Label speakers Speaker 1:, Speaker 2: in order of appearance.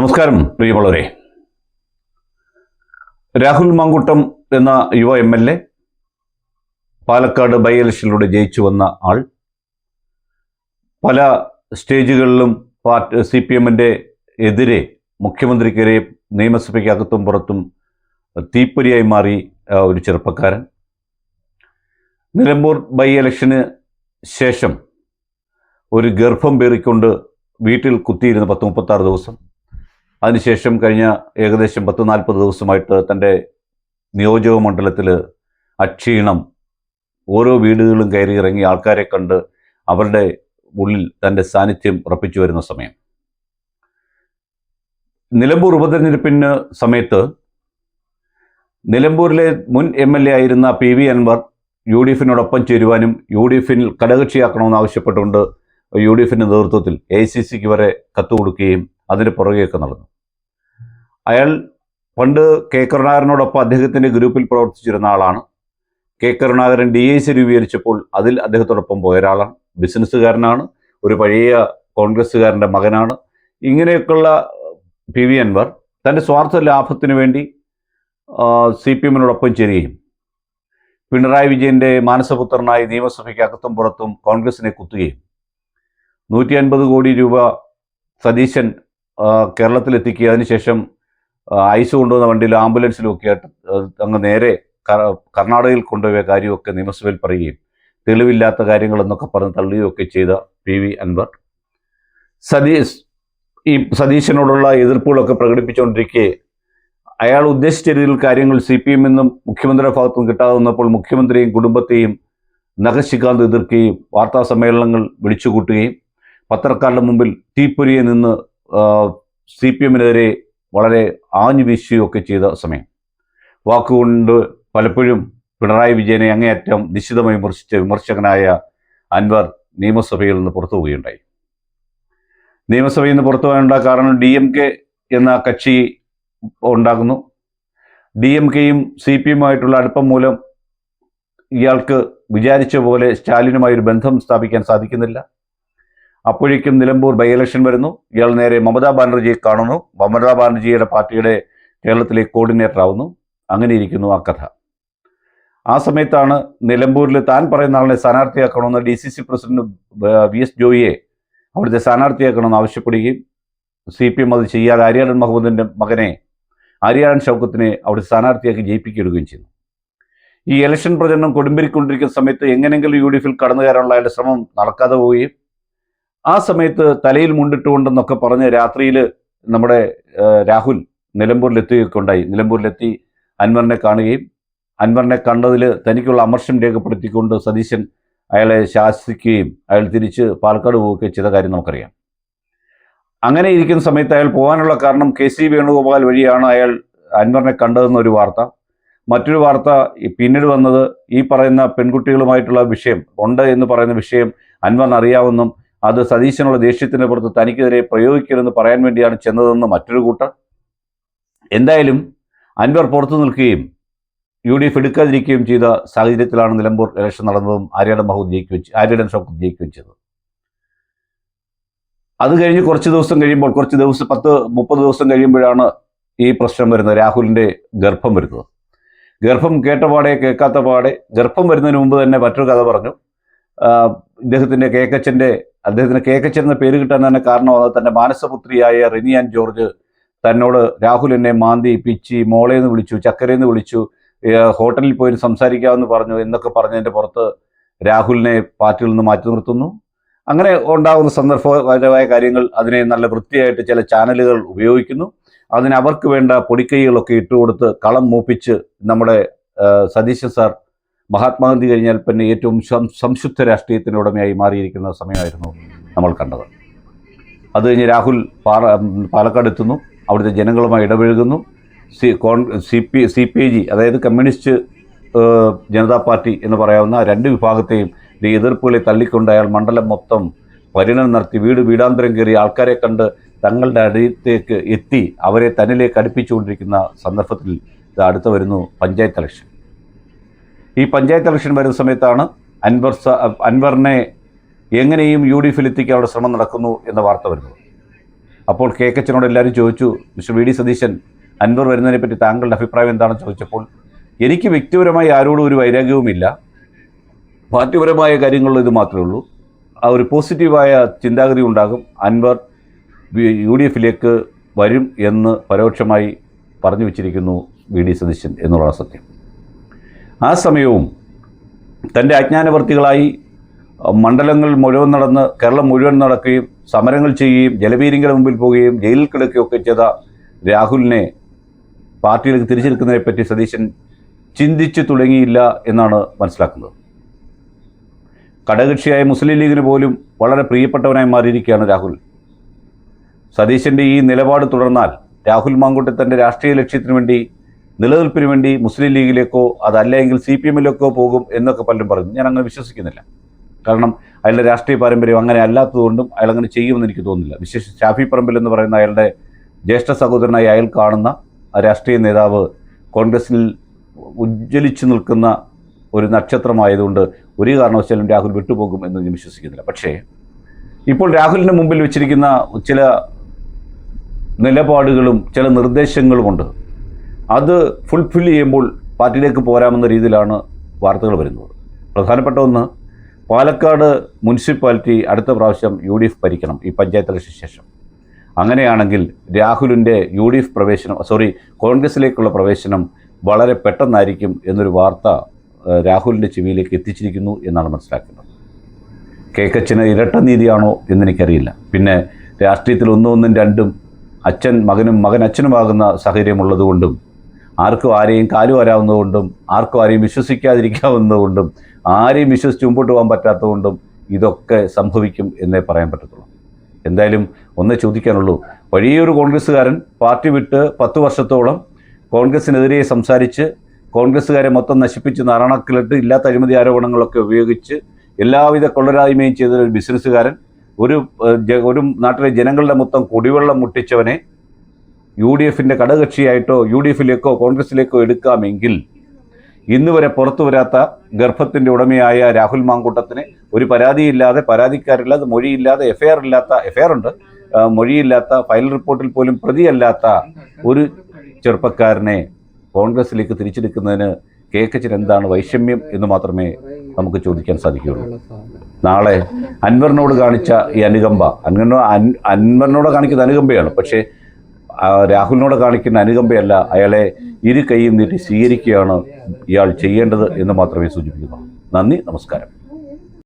Speaker 1: നമസ്കാരം പ്രിയമുള്ളവരെ. രാഹുൽ മാങ്കുട്ടം എന്ന യുവ M L A Palakkad by ഇലക്ഷനിലൂടെ ജയിച്ചു വന്ന ആൾ പല സ്റ്റേജുകളിലും പാർട്ടി സി പി എമ്മിന്റെ എതിരെ മുഖ്യമന്ത്രിക്കെതിരെ നിയമസഭയ്ക്കകത്തും പുറത്തും തീപ്പൊരിയായി മാറി ഒരു ചെറുപ്പക്കാരൻ. നിലമ്പൂർ ബൈ ഇലക്ഷന് ശേഷം ഒരു ഗർഭം പേറിക്കൊണ്ട് വീട്ടിൽ കുത്തിയിരുന്ന പത്ത് മുപ്പത്താറ് ദിവസം അതിനുശേഷം കഴിഞ്ഞ ഏകദേശം പത്ത് നാൽപ്പത് ദിവസമായിട്ട് തന്റെ നിയോജക മണ്ഡലത്തിൽ അക്ഷീണം ഓരോ വീടുകളിലും കയറി ഇറങ്ങി ആൾക്കാരെ കണ്ട് അവരുടെ ഉള്ളിൽ തന്റെ സാന്നിധ്യം ഉറപ്പിച്ചു വരുന്ന സമയം. നിലമ്പൂർ ഉപതെരഞ്ഞെടുപ്പിന് സമയത്ത് നിലമ്പൂരിലെ മുൻ എം എൽ എ ആയിരുന്ന P V Anvar U D എഫിനോടൊപ്പം ചേരുവാനും യു ഡി എഫിൽ ഘടകക്ഷിയാക്കണമെന്ന് ആവശ്യപ്പെട്ടുകൊണ്ട് യു ഡി എഫിന്റെ നേതൃത്വത്തിൽ എ സി സിക്ക് വരെ കത്ത് കൊടുക്കുകയും അതിന് പുറകെയൊക്കെ നടന്നു. അയാൾ പണ്ട് കെ. കരുണാകരനോടൊപ്പം അദ്ദേഹത്തിന്റെ ഗ്രൂപ്പിൽ പ്രവർത്തിച്ചിരുന്ന ആളാണ്. K. Karunakaran D. I. C. രൂപീകരിച്ചപ്പോൾ അതിൽ അദ്ദേഹത്തോടൊപ്പം പോയ ഒരാളാണ്. ബിസിനസ്സുകാരനാണ്. ഒരു പഴയ കോൺഗ്രസ്സുകാരന്റെ മകനാണ്. ഇങ്ങനെയൊക്കെയുള്ള പി. വി. അൻവർ തന്റെ സ്വാർത്ഥ ലാഭത്തിനു വേണ്ടി സി. പി. എമ്മിനോടൊപ്പം ചേരുകയും പിണറായി വിജയന്റെ മാനസപുത്രനായി നിയമസഭയ്ക്ക് അകത്തും പുറത്തും കോൺഗ്രസിനെ കുത്തുകയും നൂറ്റി അൻപത് കോടി രൂപ സതീശൻ കേരളത്തിലെത്തിക്കുക. അതിനുശേഷം ഐസ് കൊണ്ടുവന്ന വണ്ടിയിൽ ആംബുലൻസിലും ഒക്കെ ആയിട്ട് അങ്ങ് നേരെ കർണാടകയിൽ കൊണ്ടുപോയ കാര്യമൊക്കെ നിയമസഭയിൽ പറയുകയും തെളിവില്ലാത്ത കാര്യങ്ങളെന്നൊക്കെ പറഞ്ഞ് തള്ളുകയൊക്കെ ചെയ്ത പി വി അൻവർ. സതീഷ് ഈ സതീശനോടുള്ള എതിർപ്പുകളൊക്കെ പ്രകടിപ്പിച്ചുകൊണ്ടിരിക്കെ അയാൾ ഉദ്ദേശിച്ച രീതിയിൽ കാര്യങ്ങൾ സി പി എമ്മിന്നും മുഖ്യമന്ത്രിയുടെ ഭാഗത്തുനിന്ന് കിട്ടാതെ വന്നപ്പോൾ മുഖ്യമന്ത്രിയും കുടുംബത്തെയും നഖശിക്കാന്ത് എതിർക്കുകയും വാർത്താ സമ്മേളനങ്ങൾ വിളിച്ചുകൂട്ടുകയും പത്രക്കാരുടെ മുമ്പിൽ തീപ്പൊരിയെ നിന്ന് സി പി എമ്മിനെതിരെ വളരെ ആഞ്ഞു വീശുകയൊക്കെ ചെയ്ത സമയം. വാക്കുകൊണ്ട് പലപ്പോഴും പിണറായി വിജയനെ അങ്ങേയറ്റം നിശ്ചിതമായി വിമർശിച്ച വിമർശകനായ അൻവർ നിയമസഭയിൽ നിന്ന് പുറത്തു പോവുകയുണ്ടായി. നിയമസഭയിൽ നിന്ന് പുറത്തു പോകാനുണ്ടായ കാരണം ഡി എം കെ എന്ന കക്ഷി ഉണ്ടാകുന്നു. ഡി എം കെയും സി പി എമ്മുമായിട്ടുള്ള അടുപ്പം മൂലം ഇയാൾക്ക് വിചാരിച്ച പോലെ സ്റ്റാലിനുമായി ഒരു ബന്ധം സ്ഥാപിക്കാൻ സാധിക്കുന്നില്ല. അപ്പോഴേക്കും നിലമ്പൂർ ബൈ ഇലക്ഷൻ വരുന്നു. ഇയാൾ നേരെ മമതാ ബാനർജിയെ കാണുന്നു. മമതാ ബാനർജിയുടെ പാർട്ടിയുടെ കേരളത്തിലെ കോർഡിനേറ്റർ ആവുന്നു. അങ്ങനെ ഇരിക്കുന്നു ആ കഥ. ആ സമയത്താണ് നിലമ്പൂരിൽ താൻ പറയുന്ന ആളിനെ സ്ഥാനാർത്ഥിയാക്കണമെന്ന് D C C president V S ജോയിയെ അവിടുത്തെ സ്ഥാനാർത്ഥിയാക്കണമെന്ന് ആവശ്യപ്പെടുകയും സി പി എം അത് ചെയ്യാതെ ആര്യാടൻ മുഹമ്മദിന്റെ മകനെ ആര്യാടൻ ഷൗക്കത്തിനെ അവിടെ സ്ഥാനാർത്ഥിയാക്കി ജയിപ്പിക്കുകയും ചെയ്യുന്നു. ഈ ഇലക്ഷൻ പ്രചരണം കൊടുമ്പിരിക്കൊണ്ടിരിക്കുന്ന സമയത്ത് എങ്ങനെയെങ്കിലും യു ഡി എഫിൽ കടന്നു കയറാനുള്ള ശ്രമം നടക്കാതെ പോവുകയും ആ സമയത്ത് തലയിൽ മുണ്ടിട്ടുകൊണ്ടെന്നൊക്കെ പറഞ്ഞ് രാത്രിയിൽ നമ്മുടെ രാഹുൽ നിലമ്പൂരിലെത്തുകയൊക്കെ ഉണ്ടായി നിലമ്പൂരിലെത്തി അൻവറിനെ കാണുകയും അൻവറിനെ കണ്ടതിൽ തനിക്കുള്ള അമർഷം രേഖപ്പെടുത്തിക്കൊണ്ട് സതീശൻ അയാളെ ശാസിക്കുകയും അയാൾ തിരിച്ച് പാലക്കാട് പോവുകയൊക്കെ ചെയ്ത കാര്യം നമുക്കറിയാം. അങ്ങനെ ഇരിക്കുന്ന സമയത്ത് അയാൾ പോകാനുള്ള കാരണം കെ സി വേണുഗോപാൽ വഴിയാണ് അയാൾ അൻവറിനെ കണ്ടതെന്നൊരു വാർത്ത. മറ്റൊരു വാർത്ത പിന്നീട് വന്നത് ഈ പറയുന്ന പെൺകുട്ടികളുമായിട്ടുള്ള വിഷയം ഉണ്ട് എന്ന് പറയുന്ന വിഷയം അൻവറിന് അറിയാവുന്നും അത് സതീശനുള്ള ദേഷ്യത്തിന് പുറത്ത് തനിക്കെതിരെ പ്രയോഗിക്കരുതെന്ന് പറയാൻ വേണ്ടിയാണ് ചെന്നതെന്ന് മറ്റൊരു കൂട്ടർ. എന്തായാലും അൻവർ പുറത്തു നിൽക്കുകയും യു ഡി എഫ് എടുക്കാതിരിക്കുകയും ചെയ്ത സാഹചര്യത്തിലാണ് നിലമ്പൂർ ഇലക്ഷൻ നടന്നതും ആര്യാടൻ മഹൂദ് ജയിക്കു വെച്ച് ആര്യാടൻ ഷൗക്കത്ത് ജയിക്കുകയും ചെയ്തത്. അത് കഴിഞ്ഞ് കുറച്ച് ദിവസം കഴിയുമ്പോൾ കുറച്ച് ദിവസം പത്ത് മുപ്പത് ദിവസം കഴിയുമ്പോഴാണ് ഈ പ്രശ്നം വരുന്നത് രാഹുലിന്റെ ഗർഭം വരുന്നത്. ഗർഭം കേട്ട പാടെ കേൾക്കാത്ത പാടെ ഗർഭം വരുന്നതിന് മുമ്പ് തന്നെ മറ്റൊരു കഥ പറഞ്ഞു. ഇദ്ദേഹത്തിന്റെ കേക്കച്ചന്റെ അദ്ദേഹത്തിന് കേക്കച്ചൻ എന്ന പേര് കിട്ടാൻ തന്നെ കാരണമാണ് തന്റെ മാനസപുത്രിയായ റിനിയാൻ ജോർജ് തന്നോട് രാഹുൽ എന്നെ മാന്തി പിച്ചി മോളേന്ന് വിളിച്ചു ചക്കരയെന്ന് വിളിച്ചു ഹോട്ടലിൽ പോയി സംസാരിക്കാമെന്ന് പറഞ്ഞു എന്നൊക്കെ പറഞ്ഞതിന്റെ പുറത്ത് രാഹുലിനെ പാർട്ടിയിൽ നിന്ന് മാറ്റി നിർത്തുന്നു. അങ്ങനെ ഉണ്ടാകുന്ന സന്ദർഭപരമായ കാര്യങ്ങൾ അതിനെ നല്ല വൃത്തിയായിട്ട് ചില ചാനലുകൾ ഉപയോഗിക്കുന്നു. അതിന് അവർക്ക് വേണ്ട പൊടിക്കൈകളൊക്കെ ഇട്ടുകൊടുത്ത് കളം മൂപ്പിച്ച് നമ്മുടെ സതീശൻ സാർ മഹാത്മാഗാന്ധി കഴിഞ്ഞാൽ പിന്നെ ഏറ്റവും സംശുദ്ധ രാഷ്ട്രീയത്തിന്റെ ഉടമയായി മാറിയിരിക്കുന്ന സമയമായിരുന്നു നമ്മൾ കണ്ടത്. അത് കഴിഞ്ഞ് രാഹുൽ പാലക്കാട് എത്തുന്നു. അവിടുത്തെ ജനങ്ങളുമായി ഇടപഴകുന്നു. സി കോൺ C P C P G അതായത് കമ്മ്യൂണിസ്റ്റ് ജനതാ പാർട്ടി എന്ന് പറയാവുന്ന രണ്ട് വിഭാഗത്തെയും എതിർപ്പുകളെ തള്ളിക്കൊണ്ട് അയാൾ മണ്ഡലം മൊത്തം പര്യടനം നടത്തി വീട് വീടാന്തരം കയറി ആൾക്കാരെ കണ്ട് തങ്ങളുടെ അടുത്തേക്ക് എത്തി അവരെ തന്നിലേക്ക് അടുപ്പിച്ചുകൊണ്ടിരിക്കുന്ന സന്ദർഭത്തിൽ ഇത് അടുത്ത് വരുന്നു പഞ്ചായത്ത് ഇലക്ഷൻ. ഈ പഞ്ചായത്ത് ഇലക്ഷൻ വരുന്ന സമയത്താണ് അൻവർ അൻവറിനെ എങ്ങനെയും യു ഡി എഫിൽ ശ്രമം നടക്കുന്നു എന്ന വാർത്ത വരുന്നത്. അപ്പോൾ കെ കച്ചനോട് എല്ലാവരും ചോദിച്ചു mister V D Satheesan Anvar വരുന്നതിനെ പറ്റി താങ്കളുടെ അഭിപ്രായം എന്താണെന്ന് ചോദിച്ചപ്പോൾ എനിക്ക് വ്യക്തിപരമായി ആരോടും ഒരു വൈരാഗ്യവുമില്ല. പാർട്ടിപരമായ കാര്യങ്ങളിൽ ഇത് മാത്രമേ ഉള്ളൂ. ആ ഒരു പോസിറ്റീവായ ചിന്താഗതി ഉണ്ടാകും. അൻവർ യു ഡി എഫിലേക്ക് വരും എന്ന് പരോക്ഷമായി പറഞ്ഞു വെച്ചിരിക്കുന്നു വി ഡി സതീശൻ എന്നുള്ളതാണ് സത്യം. ആ സമയവും തന്റെ അജ്ഞാനവർത്തികളായി മണ്ഡലങ്ങൾ മുഴുവൻ നടന്ന് കേരളം മുഴുവൻ നടക്കുകയും സമരങ്ങൾ ചെയ്യുകയും ജലപീരിങ്ങളുടെ മുമ്പിൽ പോവുകയും ജയിലിൽ കിടക്കുകയൊക്കെ ചെയ്ത രാഹുലിനെ പാർട്ടിയിലേക്ക് തിരിച്ചെടുക്കുന്നതിനെ പറ്റി സതീശൻ ചിന്തിച്ചു തുടങ്ങിയില്ല എന്നാണ് മനസ്സിലാക്കുന്നത്. ഘടകകക്ഷിയായ മുസ്ലിം ലീഗിന് പോലും വളരെ പ്രിയപ്പെട്ടവനായി മാറിയിരിക്കുകയാണ് രാഹുൽ. സതീശന്റെ ഈ നിലപാട് തുടർന്നാൽ രാഹുൽ മാങ്കുട്ടി തന്റെ രാഷ്ട്രീയ ലക്ഷ്യത്തിന് വേണ്ടി നിലനിൽപ്പിന് വേണ്ടി മുസ്ലിം ലീഗിലേക്കോ അതല്ലെങ്കിൽ സി പി എമ്മിലേക്കോ പോകും എന്നൊക്കെ പലരും പറയുന്നു. ഞാൻ അങ്ങനെ വിശ്വസിക്കുന്നില്ല. കാരണം അയാളുടെ രാഷ്ട്രീയ പാരമ്പര്യം അങ്ങനെ അല്ലാത്തതുകൊണ്ടും അയാൾ അങ്ങനെ ചെയ്യുമെന്ന് എനിക്ക് തോന്നുന്നില്ല. വിശേഷ ഷാഫി പറമ്പിൽ എന്ന് പറയുന്ന അയാളുടെ ജ്യേഷ്ഠ സഹോദരനായി അയാൾ കാണുന്ന രാഷ്ട്രീയ നേതാവ് കോൺഗ്രസിൽ ഉജ്ജ്വലിച്ചു നിൽക്കുന്ന ഒരു നക്ഷത്രമായതുകൊണ്ട് ഒരു കാരണവശാലും രാഹുൽ വിട്ടുപോകും എന്ന് ഞാൻ വിശ്വസിക്കുന്നില്ല. പക്ഷേ ഇപ്പോൾ രാഹുലിന്റെ മുമ്പിൽ വെച്ചിരിക്കുന്ന ചില നിലപാടുകളും ചില നിർദ്ദേശങ്ങളുമുണ്ട്. അത് ഫുൾഫിൽ ചെയ്യുമ്പോൾ പാർട്ടിയിലേക്ക് പോരാമെന്ന രീതിയിലാണ് വാർത്തകൾ വരുന്നത്. പ്രധാനപ്പെട്ട ഒന്ന് പാലക്കാട് മുനിസിപ്പാലിറ്റി അടുത്ത പ്രാവശ്യം യു ഡി എഫ് ഭരിക്കണം ഈ പഞ്ചായത്ത് ഇലക്ഷന് ശേഷം. അങ്ങനെയാണെങ്കിൽ രാഹുലിന്റെ യു ഡി എഫ് പ്രവേശനം സോറി കോൺഗ്രസിലേക്കുള്ള പ്രവേശനം വളരെ പെട്ടെന്നായിരിക്കും എന്നൊരു വാർത്ത രാഹുലിന്റെ ചെവിയിലേക്ക് എത്തിച്ചിരിക്കുന്നു എന്നാണ് മനസ്സിലാക്കുന്നത്. കേക്കച്ചിന് ഇരട്ട നീതിയാണോ എന്നെനിക്കറിയില്ല പിന്നെ രാഷ്ട്രീയത്തിൽ ഒന്നും ഒന്നും രണ്ടും അച്ഛൻ മകനും മകൻ അച്ഛനുമാകുന്ന സാഹചര്യമുള്ളതുകൊണ്ടും ആർക്കും ആരെയും കാലു വരാവുന്നതുകൊണ്ടും ആർക്കും ആരെയും വിശ്വസിക്കാതിരിക്കാവുന്നതുകൊണ്ടും ആരെയും വിശ്വസിച്ച് മുമ്പോട്ട് പോകാൻ പറ്റാത്തതുകൊണ്ടും ഇതൊക്കെ സംഭവിക്കും എന്നേ പറയാൻ പറ്റത്തുള്ളൂ. എന്തായാലും ഒന്നേ ചോദിക്കാനുള്ളൂ. വലിയൊരു കോൺഗ്രസ്സുകാരൻ പാർട്ടി വിട്ട് പത്ത് വർഷത്തോളം കോൺഗ്രസിനെതിരെ സംസാരിച്ച് കോൺഗ്രസ്സുകാരെ മൊത്തം നശിപ്പിച്ച് നാറാണക്കിലിട്ട് ഇല്ലാത്ത അഴിമതി ആരോപണങ്ങളൊക്കെ ഉപയോഗിച്ച് എല്ലാവിധ കൊള്ളരായ്മയും ചെയ്ത ഒരു ബിസിനസ്സുകാരൻ ഒരു ഒരു നാട്ടിലെ ജനങ്ങളുടെ മൊത്തം കുടിവെള്ളം മുട്ടിച്ചവനെ യു ഡി എഫിന്റെ ഘടകകക്ഷിയായിട്ടോ യു ഡി എഫിലേക്കോ കോൺഗ്രസിലേക്കോ എടുക്കാമെങ്കിൽ ഇന്ന് വരെ പുറത്തു വരാത്ത ഗർഭത്തിന്റെ ഉടമയായ രാഹുൽ മാങ്കൂട്ടത്തിന് ഒരു പരാതിയില്ലാതെ പരാതിക്കാരില്ലാതെ മൊഴിയില്ലാതെ എഫ്ഐആർ ഇല്ലാത്ത എഫ്ഐആർ ഉണ്ട് മൊഴിയില്ലാത്ത ഫയൽ റിപ്പോർട്ടിൽ പോലും പ്രതിയല്ലാത്ത ഒരു ചെറുപ്പക്കാരനെ കോൺഗ്രസിലേക്ക് തിരിച്ചെടുക്കുന്നതിന് കേക്കച്ചിന് എന്താണ് വൈഷമ്യം എന്ന് മാത്രമേ നമുക്ക് ചോദിക്കാൻ സാധിക്കുകയുള്ളൂ. നാളെ അൻവറിനോട് കാണിച്ച ഈ അനുകമ്പ അൻവറിനോ അൻ- അൻവറിനോട് കാണിക്കുന്ന അനുകമ്പയാണ് പക്ഷേ രാഹുലിനോട് കാണിക്കുന്ന അനുകമ്പയല്ല അയാളെ ഇരു കൈയും നീട്ടി സ്വീകരിക്കുകയാണ് ഇയാൾ ചെയ്യേണ്ടത് എന്ന് മാത്രമേ സൂചിപ്പിക്കുന്നു നന്ദി നമസ്കാരം.